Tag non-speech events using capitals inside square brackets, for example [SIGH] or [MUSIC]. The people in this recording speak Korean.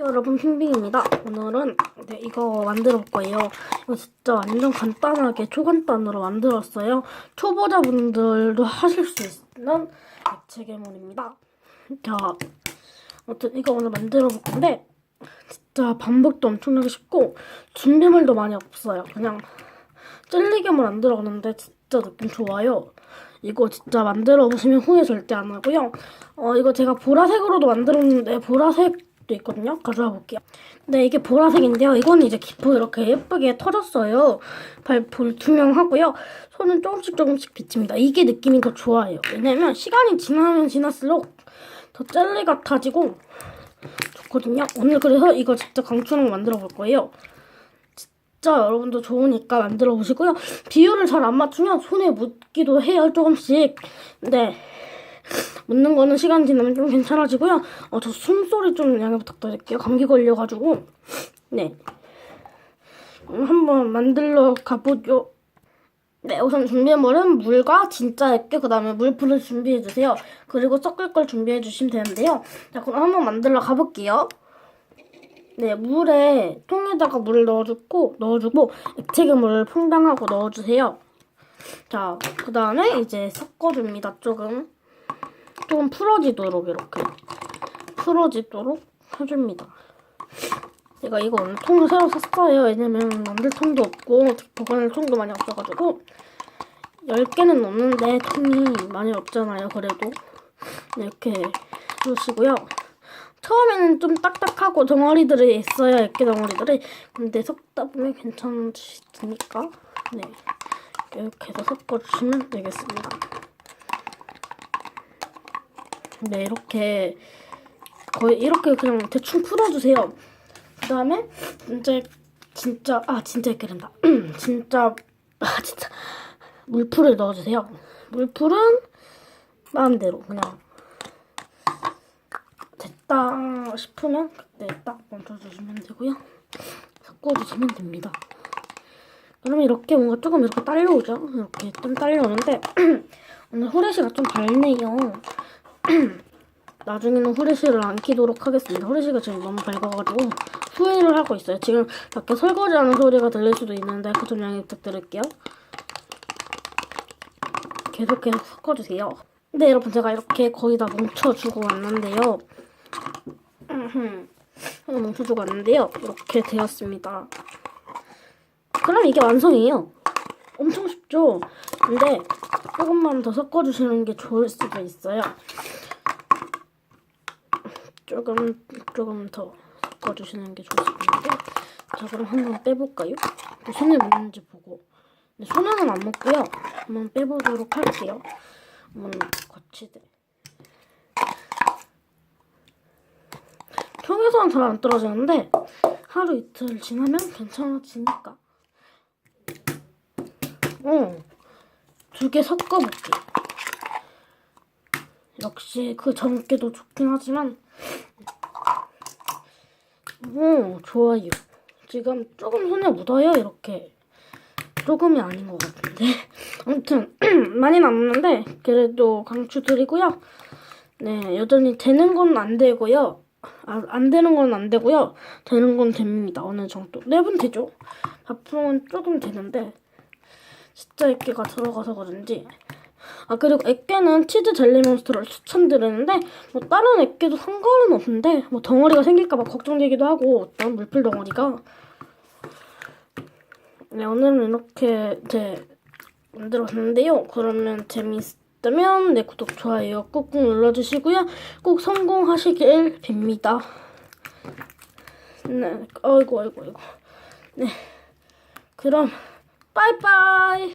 여러분 핑빙입니다. 오늘은 네, 이거 만들어 볼 거예요. 이거 진짜 완전 간단하게 초간단으로 만들었어요. 초보자분들도 하실 수 있는 액체 괴물입니다. 자, 아무튼 이거 오늘 만들어 볼 건데 진짜 반복도 엄청나게 쉽고 준비물도 많이 없어요. 그냥 만들어 보는데 진짜 느낌 좋아요. 이거 진짜 만들어 보시면 후회 절대 안 하고요. 어 이거 제가 보라색으로도 만들었는데 보라색 도 있거든요. 가져와 볼게요. 네 이게 보라색인데요. 이거는 이제 기포 이렇게 예쁘게 터졌어요. 발볼 투명하고요. 손은 조금씩 조금씩 비칩니다. 이게 느낌이 더 좋아요. 왜냐면 시간이 지나면 지날수록 더 젤리 같아지고 좋거든요. 오늘 그래서 이거 강추하는 거 만들어 볼 거예요. 진짜 여러분도 좋으니까 만들어 보시고요. 비율을 잘 안 맞추면 손에 묻기도 해요, 조금씩. 근데 묻는 거는 시간 지나면 좀 괜찮아지고요. 어, 저 숨소리 좀 양해 부탁드릴게요. 감기 걸려가지고. 네. 한번 만들러 가보죠. 네, 우선 준비물은 물과 진짜 액계, 그 다음에 물풀을 준비해주세요. 그리고 섞을 걸 준비해주시면 되는데요. 자, 그럼 한번 만들러 가볼게요. 네, 물에 통에다가 물을 넣어주고 넣어주고 액체괴물을 퐁당하고 넣어주세요. 자, 그 다음에 이제 섞어줍니다. 조금 조금 풀어지도록 이렇게 풀어지도록 해줍니다. 제가 이거 오늘 통을 새로 샀어요. 왜냐면 만들 통도 없고 보관할 통도 많이 없어가지고 10개는 넘는데 통이 많이 없잖아요. 그래도 네, 이렇게 해주시고요. 처음에는 좀 딱딱하고 덩어리들이 있어요. 액계 덩어리들이. 근데 섞다 보면 괜찮으시니까 네 이렇게 해서 섞어주시면 되겠습니다. 네 이렇게 거의 이렇게 그냥 대충 풀어주세요. 그 다음에 진짜 진짜 아 진짜 액계 된다. [CLEARS THROAT] 진짜 아 진짜 물풀을 넣어주세요. 물풀은 마음대로 그냥 됐다 싶으면 그때 딱 멈춰주시면 되고요. 섞어주시면 됩니다. 그러면 이렇게 뭔가 조금 이렇게 딸려오죠? 이렇게 좀 딸려오는데 [CLEARS THROAT] 오늘 후레쉬가 좀 밝네요. [CLEARS THROAT] 나중에는 후레쉬를 안 켜도록 하겠습니다. 후레쉬가 지금 너무 밝아가지고 후회를 하고 있어요. 지금 밖에 설거지하는 소리가 들릴 수도 있는데 그 점 양해 부탁드릴게요. 계속해서 섞어주세요. 네 여러분 제가 이렇게 거의 다 뭉쳐주고 왔는데요. [CLEARS THROAT] 하나 뭉쳐주고 왔는데요. 이렇게 되었습니다. 그럼 이게 완성이에요. 엄청 쉽죠? 근데 조금만 더 섞어주시는 게 좋을 수도 있어요. 조금 조금 더 섞어주시는 게 좋을 수도 있는데 자 그럼 한번 빼볼까요? 손에 묻는지 보고 근데 손에는 안 묻고요. 한번 빼보도록 할게요. 한번 거치대 평에서는 잘 안 떨어지는데 하루 이틀 지나면 괜찮아지니까 어, 두 개 섞어볼게. 역시 그 전께도 좋긴 하지만, 오, 좋아요. 지금 조금 손에 묻어요, 이렇게. 조금이 아닌 것 같은데. [LAUGHS] 아무튼, 많이는 안 묻는데, 그래도 강추 드리고요. 네, 여전히 되는 건 안 되고요. 아, 안 되는 건 안 되고요. 되는 건 됩니다. 어느 정도. 네 분 되죠? 바풍은 조금 되는데, 진짜 액계가 들어가서 그런지. 아 그리고 액계는 치즈 젤리 몬스터를 추천드리는데 뭐 다른 액계도 상관은 없는데 뭐 덩어리가 생길까봐 걱정되기도 하고 어떤 물풀 덩어리가. 네 오늘은 이렇게 이제 만들었는데요. 그러면 재미있다면 네 구독 좋아요 꾹꾹 눌러주시고요. 꼭 성공하시길 빕니다. 네 아이고 아이고 아이고. 네. 그럼 빠이빠이